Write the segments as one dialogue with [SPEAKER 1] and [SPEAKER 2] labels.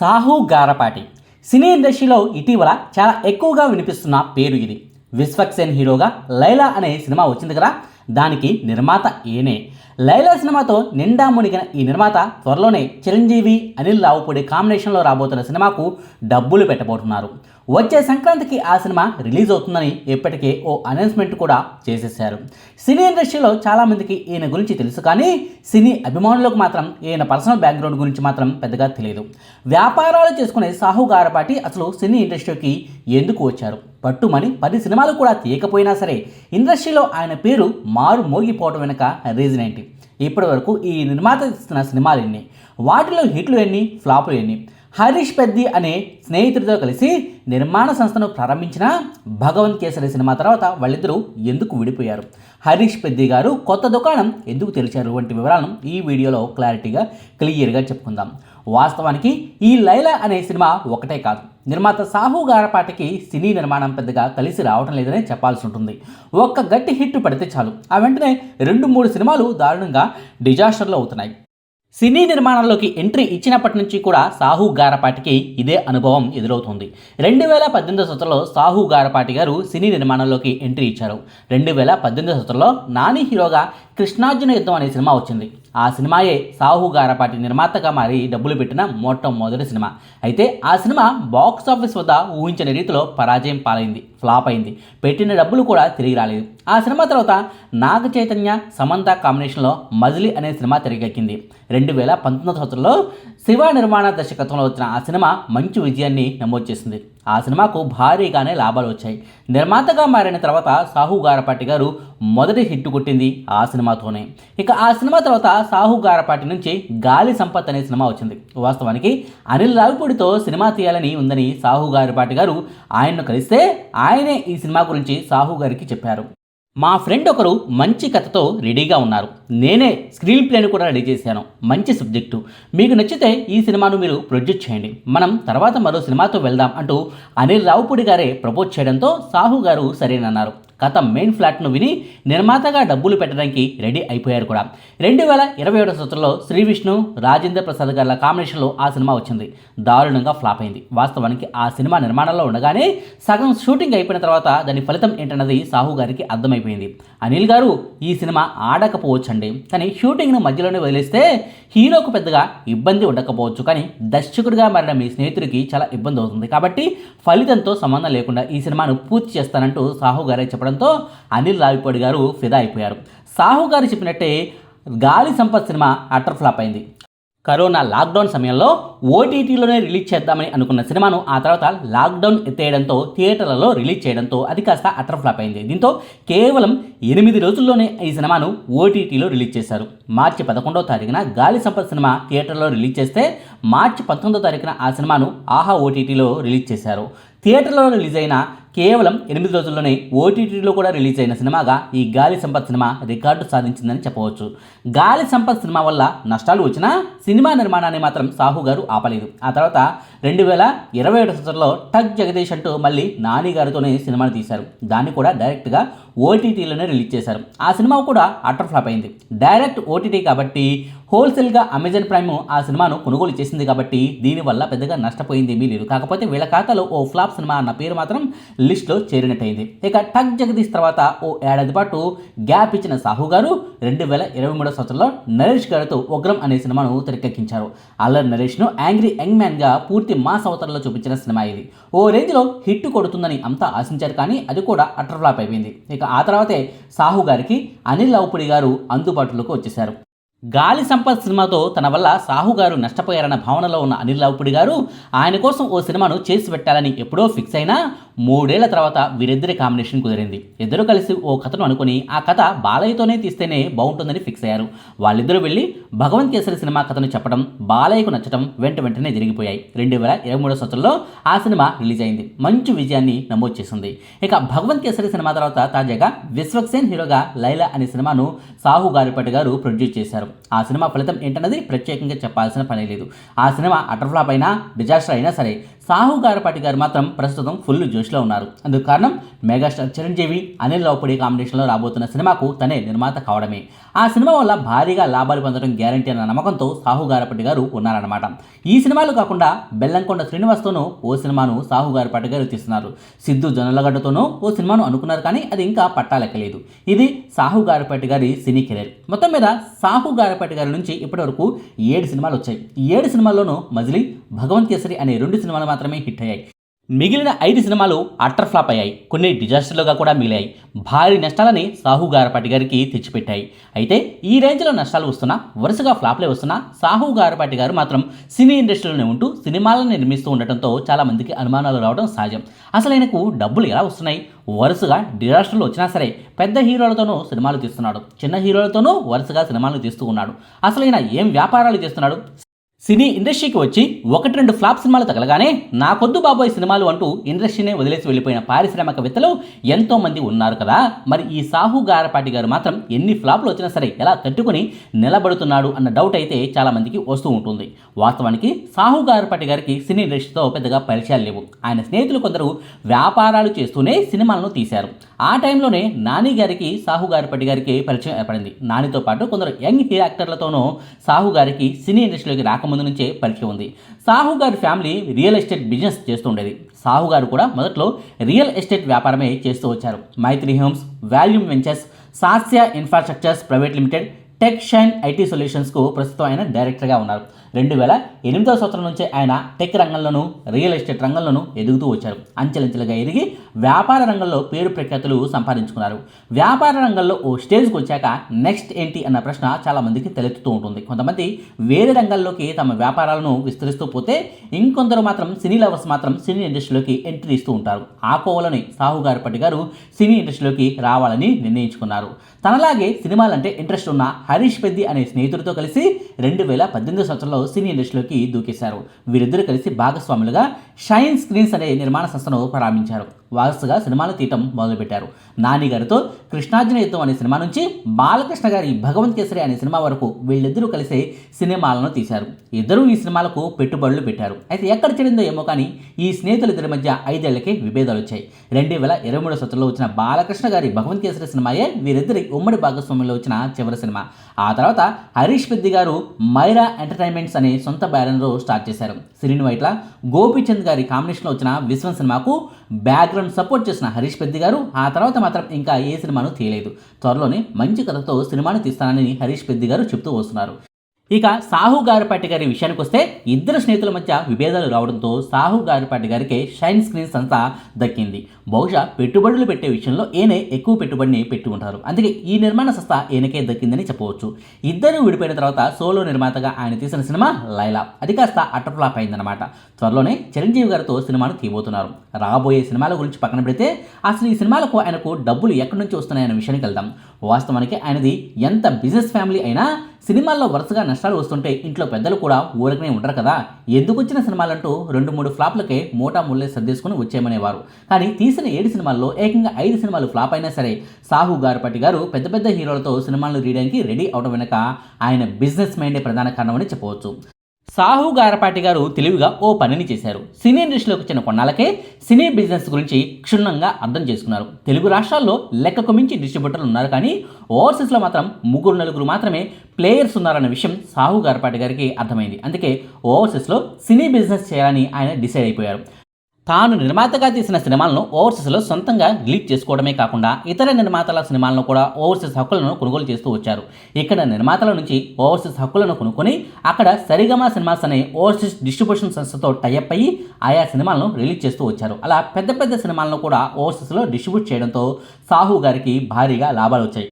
[SPEAKER 1] సాహు గారపాటి. సినీ ఇండస్ట్రీలో ఇటీవల చాలా ఎక్కువగా వినిపిస్తున్న పేరు ఇది. విశ్వక్సేన్ హీరోగా లైలా అనే సినిమా వచ్చింది కదా దానికి నిర్మాత ఈయనే. లైలా సినిమాతో నిండా మునిగిన ఈ నిర్మాత త్వరలోనే చిరంజీవి అనిల్ రావుపూడి కాంబినేషన్లో రాబోతున్న సినిమాకు డబ్బులు పెట్టబోతున్నారు. వచ్చే సంక్రాంతికి ఆ సినిమా రిలీజ్ అవుతుందని ఇప్పటికే ఓ అనౌన్స్మెంట్ కూడా చేసేశారు. సినీ ఇండస్ట్రీలో చాలామందికి ఈయన గురించి తెలుసు కానీ సినీ అభిమానులకు మాత్రం ఈయన పర్సనల్ బ్యాక్గ్రౌండ్ గురించి మాత్రం పెద్దగా తెలియదు. వ్యాపారాలు చేసుకునే సాహు గారపాటి అసలు సినీ ఇండస్ట్రీకి ఎందుకు వచ్చారు? పట్టుమని పది సినిమాలు కూడా తీయకపోయినా సరే ఇండస్ట్రీలో ఆయన పేరు మారు మోగిపోవడం వెనుక రీజన్ ఏంటి? ఇప్పటి వరకు ఈ నిర్మాత ఇస్తున్న సినిమాలు ఎన్ని? వాటిలో హిట్లు ఎన్ని? ఫ్లాపులు ఎన్ని? హరీష్ పెద్ది అనే స్నేహితుడితో కలిసి నిర్మాణ సంస్థను ప్రారంభించిన భగవంత్ కేసరి సినిమా తర్వాత వాళ్ళిద్దరూ ఎందుకు విడిపోయారు? హరీష్ పెద్ది గారు కొత్త దుకాణం ఎందుకు తెరిచారు? వంటి వివరాలను ఈ వీడియోలో క్లారిటీగా క్లియర్గా చెప్పుకుందాం. వాస్తవానికి ఈ లైలా అనే సినిమా ఒకటే కాదు. నిర్మాత సాహు గారపాటికి సినీ నిర్మాణం పెద్దగా కలిసి రావటం లేదనే చెప్పాల్సి ఉంటుంది. ఒక్క గట్టి హిట్ పడితే చాలు. ఆ వెంటనే రెండు మూడు సినిమాలు దారుణంగా డిజాస్టర్లు అవుతున్నాయి. సినీ నిర్మాణంలోకి ఎంట్రీ ఇచ్చినప్పటి నుంచి కూడా సాహు గారపాటికి ఇదే అనుభవం ఎదురవుతుంది. రెండు వేల పద్దెనిమిది సంవత్సరంలో సాహు గారపాటి గారు సినీ నిర్మాణంలోకి ఎంట్రీ ఇచ్చారు. రెండు వేల పద్దెనిమిది సంవత్సరంలో నాని హీరోగా కృష్ణార్జున యుద్ధం అనే సినిమా వచ్చింది. ఆ సినిమాయే సాహు గారపాటి నిర్మాతగా మారి డబ్బులు పెట్టిన మొట్టమొదటి సినిమా. అయితే ఆ సినిమా బాక్స్ ఆఫీస్ వద్ద ఊహించని రీతిలో పరాజయం పాలైంది ఫ్లాప్ అయింది. పెట్టిన డబ్బులు కూడా తిరిగి రాలేదు. ఆ సినిమా తర్వాత నాగ చైతన్య సమంత కాంబినేషన్లో మజిలీ అనే సినిమా తెరకెక్కింది. రెండు వేల పంతొమ్మిది సంవత్సరంలో శివ నిర్మాణ దర్శకత్వంలో వచ్చిన ఆ సినిమా మంచి విజయాన్ని నమోదు చేసింది. ఆ సినిమాకు భారీగానే లాభాలు వచ్చాయి. నిర్మాతగా మారిన తర్వాత సాహు గారపాటి గారు మొదటి హిట్ కొట్టింది ఆ సినిమాతోనే. ఇక ఆ సినిమా తర్వాత సాహు గారపాటి నుంచి గాలి సంపత్ అనే సినిమా వచ్చింది. వాస్తవానికి అనిల్ రావిపూడితో సినిమా తీయాలని ఉందని సాహు గారపాటి గారు ఆయన్ను కలిస్తే ఆయనే ఈ సినిమా గురించి సాహు గారికి చెప్పారు. మా ఫ్రెండ్ ఒకరు మంచి కథతో రెడీగా ఉన్నారు. నేనే స్క్రీన్ ప్లేను కూడా రెడీ చేశాను. మంచి సబ్జెక్టు. మీకు నచ్చితే ఈ సినిమాను మీరు ప్రొడ్యూస్ చేయండి. మనం తర్వాత మరో సినిమాతో వెళ్దాం అంటూ అనిల్ రావుపూడి గారే ప్రపోజ్ చేయడంతో సాహు గారు సరేనన్నారు. కథ మెయిన్ ఫ్లాట్ను విని నిర్మాతగా డబ్బులు పెట్టడానికి రెడీ అయిపోయారు కూడా. రెండు వేల ఇరవై ఏడు సంవత్సరంలో శ్రీ విష్ణు రాజేంద్ర ప్రసాద్ గారి కాంబినేషన్లో ఆ సినిమా వచ్చింది. దారుణంగా ఫ్లాప్ అయింది. వాస్తవానికి ఆ సినిమా నిర్మాణంలో ఉండగానే సగం షూటింగ్ అయిపోయిన తర్వాత దాని ఫలితం ఏంటన్నది సాహు గారికి అర్థమైపోయింది. అనిల్ గారు ఈ సినిమా ఆడకపోవచ్చండి. కానీ షూటింగ్ను మధ్యలోనే వదిలేస్తే హీరోకు పెద్దగా ఇబ్బంది ఉండకపోవచ్చు. కానీ దర్శకుడిగా మారిన మీ స్నేహితుడికి చాలా ఇబ్బంది అవుతుంది. కాబట్టి ఫలితంతో సంబంధం లేకుండా ఈ సినిమాను పూర్తి చేస్తానంటూ సాహు గారే రావడంతో అనిల్ రావిపూడి గారు ఫిదా అయిపోయారు. సాహు గారు చెప్పినట్టే Gaali Sampath cinema utter flop అయింది. కరోనా లాక్డౌన్ సమయంలో ఓటీటీలోనే రిలీజ్ చేద్దామని అనుకున్న సినిమాను ఆ తర్వాత లాక్డౌన్ ఎత్తేయడంతో థియేటర్లలో రిలీజ్ చేయడంతో అది కాస్త అటర్ ఫ్లాప్ అయింది. దీంతో కేవలం ఎనిమిది రోజుల్లోనే ఈ సినిమాను ఓటీటీలో రిలీజ్ చేశారు. మార్చి పదకొండవ తారీఖున గాలి సంపత్ సినిమా థియేటర్లో రిలీజ్ చేస్తే మార్చి పంతొమ్మిదో తారీఖున ఆ సినిమాను ఆహా ఓటీటీలో రిలీజ్ చేశారు. థియేటర్లో రిలీజ్ అయిన కేవలం ఎనిమిది రోజుల్లోనే ఓటీటీలో కూడా రిలీజ్ అయిన సినిమాగా ఈ గాలి సంపత్ సినిమా రికార్డు సాధించిందని చెప్పవచ్చు. గాలి సంపత్ సినిమా వల్ల నష్టాలు వచ్చినా సినిమా నిర్మాణాన్ని మాత్రం సాహు గారు ఆపలేదు. ఆ తర్వాత రెండు వేల ఇరవై ఏడు సంవత్సరంలో టగ్ జగదీష్ అంటూ మళ్ళీ నాని గారితోనే సినిమాను తీశారు. దాన్ని కూడా డైరెక్ట్గా ఓటీటీలోనే రిలీజ్ చేశారు. ఆ సినిమా కూడా అటర్ ఫ్లాప్ అయింది. డైరెక్ట్ ఓటీటీ కాబట్టి హోల్సేల్గా అమెజాన్ ప్రైమ్ ఆ సినిమాను కొనుగోలు చేసింది కాబట్టి దీనివల్ల పెద్దగా నష్టపోయింది ఏమీ లేదు. కాకపోతే వీళ్ళ ఖాతాలో ఓ ఫ్లాప్ సినిమా అన్న పేరు మాత్రం లిస్ట్లో చేరినట్టయింది. ఇక టక్ జగదీష్ తర్వాత ఓ ఏడాది పాటు గ్యాప్ ఇచ్చిన సాహు గారు రెండు వేల ఇరవై మూడో సంవత్సరంలో నరేష్ గారితో ఉగ్రం అనే సినిమాను తెరకెక్కించారు. అల్లర్ నరేష్ను యాంగ్రీ యంగ్ మ్యాన్గా పూర్తి మాస్ అవతారంలో చూపించిన సినిమా ఇది. ఓ రేంజ్లో హిట్ కొడుతుందని అంతా ఆశించారు కానీ అది కూడా అటర్ ఫ్లాప్ అయిపోయింది. ఇక ఆ తర్వాతే సాహు గారికి అనిల్ లౌపుడి గారు అందుబాటులోకి వచ్చేశారు. గాలి సంపత్ సినిమాతో తన వల్ల సాహు గారు నష్టపోయారన్న భావనలో ఉన్న అనిల్ రావుపుడి గారు ఆయన కోసం ఓ సినిమాను చేసి పెట్టాలని ఎప్పుడో ఫిక్స్ అయినా మూడేళ్ళ తర్వాత వీరిద్దరి కాంబినేషన్ కుదిరింది. ఇద్దరు కలిసి ఓ కథను అనుకుని ఆ కథ బాలయ్యతోనే తీస్తేనే బాగుంటుందని ఫిక్స్ అయ్యారు. వాళ్ళిద్దరూ వెళ్ళి భగవంత్ కేసరి సినిమా కథను చెప్పడం బాలయ్యకు నచ్చడం వెంట వెంటనే జరిగిపోయాయి. రెండు వేల ఇరవై మూడో సంవత్సరంలో ఆ సినిమా రిలీజ్ అయింది. మంచి విజయాన్ని నమోదు చేసింది. ఇక భగవంత్ కేసరి సినిమా తర్వాత తాజాగా విశ్వక్సేన్ హీరోగా లైలా అనే సినిమాను సాహు గారిపట్టి గారు ప్రొడ్యూస్ చేశారు. ఆ సినిమా ఫలితం ఏంటన్నది ప్రత్యేకంగా చెప్పాల్సిన పని లేదు. ఆ సినిమా అటర్ఫ్లాప్ అయినా డిజాస్టర్ అయినా సరే సాహుగారు పాటి గారు మాత్రం ప్రస్తుతం ఫుల్ జోష్లో ఉన్నారు. అందుకు కారణం మెగాస్టార్ చిరంజీవి అనిల్ రావుపూడి కాంబినేషన్లో రాబోతున్న సినిమాకు తనే నిర్మాత కావడమే. ఆ సినిమా వల్ల భారీగా లాభాలు పొందడం గ్యారంటీ అన్న నమ్మకంతో సాహు గారపట్టి గారు ఉన్నారన్నమాట. ఈ సినిమాలు కాకుండా బెల్లంకొండ శ్రీనివాస్తోనూ ఓ సినిమాను సాహు గారపట్టి గారు తీస్తున్నారు. సిద్ధు జొన్నలగడ్డతోనూ ఓ సినిమాను అనుకున్నారు కానీ అది ఇంకా పట్టాలెక్కలేదు. ఇది సాహు గారపట్టి గారి సినీ కెరీర్. మొత్తం మీద సాహు గారపట్టి గారి నుంచి ఇప్పటివరకు ఏడు సినిమాలు వచ్చాయి. ఏడు సినిమాల్లోనూ మజిలీ భగవంత్ కేసరి అనే రెండు సినిమాలు మాత్రమే హిట్ అయ్యాయి. మిగిలిన ఐదు సినిమాలు అట్టర్ ఫ్లాప్ అయ్యాయి. కొన్ని డిజాస్టర్లుగా కూడా మిగిలాయి. భారీ నష్టాలని సాహు గారపాటి గారికి తెచ్చిపెట్టాయి. అయితే ఈ రేంజ్లో నష్టాలు వస్తున్నా వరుసగా ఫ్లాప్లే వస్తున్నా సాహు గారపాటి గారు మాత్రం సినీ ఇండస్ట్రీలోనే ఉంటూ సినిమాలను నిర్మిస్తూ ఉండటంతో చాలామందికి అనుమానాలు రావడం సహజం. అసలు ఆయనకు డబ్బులు ఎలా వస్తున్నాయి? వరుసగా డిజాస్టర్లు వచ్చినా సరే పెద్ద హీరోలతోనూ సినిమాలు తీస్తున్నాడు. చిన్న హీరోలతోనూ వరుసగా సినిమాలు తీస్తూ ఉన్నాడు. అసలు ఈయన ఏం వ్యాపారాలు చేస్తున్నాడు? సినీ ఇండస్ట్రీకి వచ్చి ఒకటి రెండు ఫ్లాప్ సినిమాలు తగలగానే నాకొద్దు బాబోయ్ సినిమాలు అంటూ ఇండస్ట్రీనే వదిలేసి వెళ్ళిపోయిన పారిశ్రామికవేత్తలు ఎంతోమంది ఉన్నారు కదా. మరి ఈ సాహు గారపాటి గారు మాత్రం ఎన్ని ఫ్లాప్లు వచ్చినా సరే ఎలా తట్టుకుని నిలబడుతున్నాడు అన్న డౌట్ అయితే చాలామందికి వస్తూ ఉంటుంది. వాస్తవానికి సాహు గారపాటి గారికి సినీ ఇండస్ట్రీతో పెద్దగా పరిచయాలు లేవు. ఆయన స్నేహితులు కొందరు వ్యాపారాలు చేస్తూనే సినిమాలను తీశారు. ఆ టైంలోనే నాని గారికి సాహు గారికి పరిచయం ఏర్పడింది. నానితో పాటు కొందరు యంగ్ హీరో యాక్టర్లతోనూ సాహు గారికి సినీ ఇండస్ట్రీలోకి ముందు నుంచే పరిచయం ఉంది. సాహు గారి ఫ్యామిలీ రియల్ ఎస్టేట్ బిజినెస్ చేస్తుండేది. సాహు గారు కూడా మొదట్లో రియల్ ఎస్టేట్ వ్యాపారమే చేస్తూ వచ్చారు. Maitri homes volume ventures Sasya infrastructures private limited tech shine IT సొల్యూషన్స్కు ప్రస్తుతం ఆయన డైరెక్టర్గా ఉన్నారు. రెండు వేల ఎనిమిదవ సంవత్సరం నుంచే ఆయన టెక్ రంగంలోనూ రియల్ ఎస్టేట్ రంగంలోనూ ఎదుగుతూ వచ్చారు. అంచెలంచెలుగా ఎదిగి వ్యాపార రంగంలో పేరు ప్రఖ్యాతులు సంపాదించుకున్నారు. వ్యాపార రంగంలో ఓ స్టేజ్కి వచ్చాక నెక్స్ట్ ఏంటి అన్న ప్రశ్న చాలామందికి తలెత్తుతూ ఉంటుంది. కొంతమంది వేరే రంగాల్లోకి తమ వ్యాపారాలను విస్తరిస్తూ పోతే ఇంకొందరు మాత్రం సినీ లవర్స్ మాత్రం సినీ ఇండస్ట్రీలోకి ఎంట్రీ ఇస్తూ ఉంటారు. ఆ కోవలని సాహుగారు పట్టి గారు సినీ ఇండస్ట్రీలోకి రావాలని నిర్ణయించుకున్నారు. తనలాగే సినిమాలంటే ఇంట్రెస్ట్ ఉన్న హరీష్ పెద్ది అనే స్నేహితుడితో కలిసి రెండు వేల పద్దెనిమిది సంవత్సరంలో సినీ ఇండస్ట్రీలోకి దూకేశారు. వీరిద్దరూ కలిసి భాగస్వాములుగా షైన్ స్క్రీన్స్ అనే నిర్మాణ సంస్థను ప్రారంభించారు. వారసుగా సినిమాలు తీయటం మొదలుపెట్టారు. నాని గారితో కృష్ణార్జున యుద్ధం అనే సినిమా నుంచి బాలకృష్ణ గారి భగవంత్ కేసరి అనే సినిమా వరకు వీళ్ళిద్దరూ కలిసి సినిమాలను తీశారు. ఇద్దరూ ఈ సినిమాలకు పెట్టుబడులు పెట్టారు. అయితే ఎక్కడ చెడిందో ఏమో కానీ ఈ స్నేహితులిద్దరి మధ్య ఐదేళ్ళకే విభేదాలు వచ్చాయి. రెండు వేల ఇరవై మూడు సంవత్సరంలో వచ్చిన బాలకృష్ణ గారి భగవంత్ కేసరి సినిమాయే వీరిద్దరి ఉమ్మడి భాగస్వామ్యంలో వచ్చిన చివరి సినిమా. ఆ తర్వాత హరీష్ పెద్ది గారు మైరా ఎంటర్టైన్మెంట్స్ అనే సొంత బ్యానర్ స్టార్ట్ చేశారు. సిరిన్ వైట్ల గోపీచంద్ గారి కాంబినేషన్లో వచ్చిన విశ్వం సినిమాకు బ్యాక్గ్రౌండ్ సపోర్ట్ చేసిన హరీష్ పెద్ది గారు ఆ తర్వాత మాత్రం ఇంకా ఏ సినిమాను తీయలేదు. త్వరలోనే మంచి కథతో సినిమాను తీస్తానని హరీష్ పెద్ది గారు చెప్తూ వస్తున్నారు. ఇక సాహు గారిపాటి గారి విషయానికి వస్తే ఇద్దరు స్నేహితుల మధ్య విభేదాలు రావడంతో సాహు గారిపాటి గారికి షైన్ స్క్రీన్ సంస్థ దక్కింది. బహుశా పెట్టుబడులు పెట్టే విషయంలో ఈయనే ఎక్కువ పెట్టుబడిని పెట్టి ఉంటారు అందుకే ఈ నిర్మాణ సంస్థ ఈయనకే దక్కిందని చెప్పవచ్చు. ఇద్దరు విడిపోయిన తర్వాత సోలో నిర్మాతగా ఆయన తీసిన సినిమా లైలా. అది కాస్త అటర్ ఫ్లాప్ అయిందనమాట త్వరలోనే చిరంజీవి గారితో సినిమాను తీయబోతున్నారు. రాబోయే సినిమాల గురించి పక్కన పెడితే అసలు ఈ సినిమాలకు ఆయనకు డబ్బులు ఎక్కడి నుంచి వస్తున్నాయనే విషయానికి వెళ్దాం. వాస్తవానికి ఆయనది ఎంత బిజినెస్ ఫ్యామిలీ అయినా సినిమాల్లో వరుసగా నష్టాలు వస్తుంటే ఇంట్లో పెద్దలు కూడా ఊరకనే ఉండరు కదా. ఎందుకు వచ్చిన సినిమాలంటూ రెండు మూడు ఫ్లాప్లకే మోటా ముల్లే సర్దేసుకుని వచ్చేయమనేవారు. కానీ తీసిన ఏడు సినిమాల్లో ఏకంగా ఐదు సినిమాలు ఫ్లాప్ అయినా సరే సాహు గారిపట్టి గారు పెద్ద పెద్ద హీరోలతో సినిమాలు తీయడానికి రెడీ అవడం వెనక ఆయన బిజినెస్ మైండే ప్రధాన కారణమని చెప్పవచ్చు. సాహు గారపాటి గారు తెలివిగా ఓ పనిని చేశారు. సినీ ఇండస్ట్రీలోకి వచ్చిన కొన్నాళ్ళకే సినీ బిజినెస్ గురించి క్షుణ్ణంగా అర్థం చేసుకున్నారు. తెలుగు రాష్ట్రాల్లో లెక్కకు మించి డిస్ట్రిబ్యూటర్లు ఉన్నారు కానీ ఓవర్సీస్లో మాత్రం ముగ్గురు నలుగురు మాత్రమే ప్లేయర్స్ ఉన్నారన్న విషయం సాహు గారపాటి గారికి అర్థమైంది. అందుకే ఓవర్సీస్లో సినీ బిజినెస్ చేయాలని ఆయన డిసైడ్ అయిపోయారు. తాను నిర్మాతగా తీసిన సినిమాలను ఓవర్సీస్లో సొంతంగా రిలీజ్ చేసుకోవడమే కాకుండా ఇతర నిర్మాతల సినిమాలను కూడా ఓవర్సీస్ హక్కులను కొనుగోలు చేస్తూ వచ్చారు. ఇక్కడ నిర్మాతల నుంచి ఓవర్సీస్ హక్కులను కొనుక్కొని అక్కడ సరిగమ సినిమాస్ అనే ఓవర్సీస్ డిస్ట్రిబ్యూషన్ సంస్థతో టైఅప్ అయ్యి ఆయా సినిమాలను రిలీజ్ చేస్తూ వచ్చారు. అలా పెద్ద పెద్ద సినిమాలను కూడా ఓవర్సీస్లో డిస్ట్రిబ్యూట్ చేయడంతో సాహు గారికి భారీగా లాభాలు వచ్చాయి.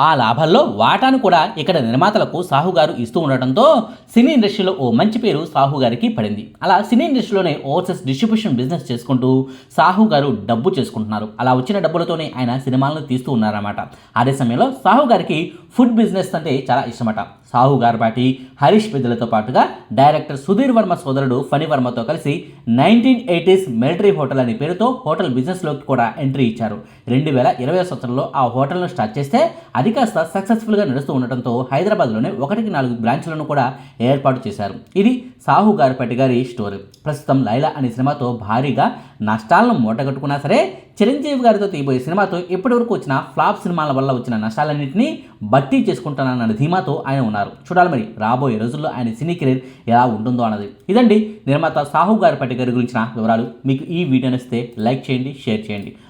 [SPEAKER 1] ఆ లాభాల్లో వాటాను కూడా ఇక్కడ నిర్మాతలకు సాహుగారు ఇస్తూ ఉండటంతో సినీ ఇండస్ట్రీలో ఓ మంచి పేరు సాహుగారికి పడింది. అలా సినీ ఇండస్ట్రీలోనే ఓవర్సెస్ డిస్ట్రిబ్యూషన్ బిజినెస్ చేసుకుంటూ సాహుగారు డబ్బు చేసుకుంటున్నారు. అలా వచ్చిన డబ్బులతోనే ఆయన సినిమాలను తీస్తూ ఉన్నారన్నమాట. అదే సమయంలో సాహుగారికి ఫుడ్ బిజినెస్ అంటే చాలా ఇష్టమట. సాహు పాటి హరీష్ పెద్దలతో పాటుగా డైరెక్టర్ సుధీర్ వర్మ సోదరుడు ఫణి వర్మతో కలిసి నైన్టీన్ ఎయిటీస్ మిలిటరీ హోటల్ అనే పేరుతో హోటల్ బిజినెస్లోకి కూడా ఎంట్రీ ఇచ్చారు. రెండు వేల ఇరవై సంవత్సరంలో ఆ హోటల్ను స్టార్ట్ చేస్తే అది అది కాస్త సక్సెస్ఫుల్గా నడుస్తూ ఉండటంతో హైదరాబాద్లోనే ఒకటికి నాలుగు బ్రాంచ్లను కూడా ఏర్పాటు చేశారు. ఇది సాహు గారిపట్టి గారి స్టోరీ. ప్రస్తుతం లైలా అనే సినిమాతో భారీగా నష్టాలను మూటగట్టుకున్నా సరే చిరంజీవి గారితో తీయబోయే సినిమాతో ఇప్పటివరకు వచ్చిన ఫ్లాప్ సినిమాల వల్ల వచ్చిన నష్టాలన్నింటినీ భర్తీ చేసుకుంటానన్న ధీమాతో ఆయన ఉన్నారు. చూడాలి మరి రాబోయే రోజుల్లో ఆయన సినీ కెరీర్ ఎలా ఉంటుందో అన్నది. ఇదండి నిర్మాత సాహు గారిపట్టి గారి గురించిన వివరాలు. మీకు ఈ వీడియో నచ్చితే లైక్ చేయండి షేర్ చేయండి.